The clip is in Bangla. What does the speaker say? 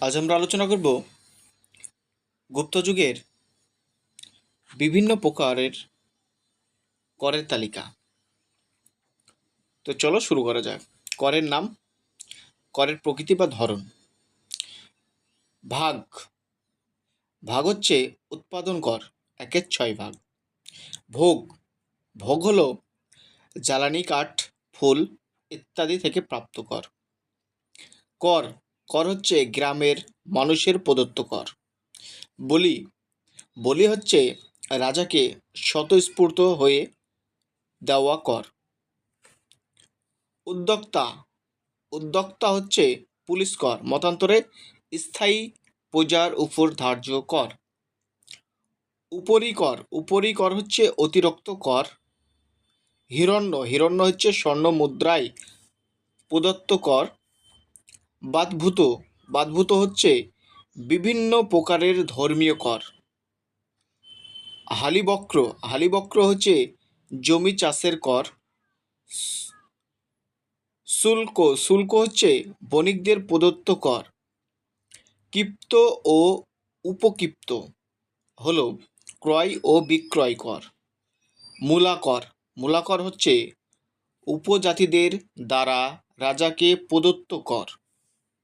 আজ আমরা আলোচনা করব গুপ্তযুগের বিভিন্ন প্রকারের করের তালিকা। তো চলো শুরু করা যাক। করের নাম, করের প্রকৃতি বা ধরন। ভাগ। ভাগ হচ্ছে উৎপাদন কর, একের ছয় ভাগ। ভোগ। ভোগ হলো জ্বালানি, কাঠ, ফুল ইত্যাদি থেকে প্রাপ্ত কর। কর। কর হচ্ছে গ্রামের মানুষের প্রদত্ত কর। বলি বলি হচ্ছে রাজাকে স্বতঃস্ফূর্ত হয়ে দেওয়া কর। উদ্যোক্তা উদ্যোক্তা হচ্ছে পুলিশ কর, মতান্তরে স্থায়ী প্রজার উপর ধার্য কর। উপরি কর উপরি কর হচ্ছে অতিরিক্ত কর। হিরণ্য হিরণ্য হচ্ছে স্বর্ণ মুদ্রায় প্রদত্ত কর। বাদভূত। বাদভূত হচ্ছে বিভিন্ন প্রকারের ধর্মীয় কর। হালিবক্র। হালিবক্র হচ্ছে জমি চাষের কর। শুল্ক। শুল্ক হচ্ছে বণিকদের প্রদত্ত কর। ক্ষিপ্ত ও উপক্ষিপ্ত হল ক্রয় ও বিক্রয় কর। মূলাকর মূলাকর হচ্ছে উপজাতিদের দ্বারা রাজাকে প্রদত্ত কর।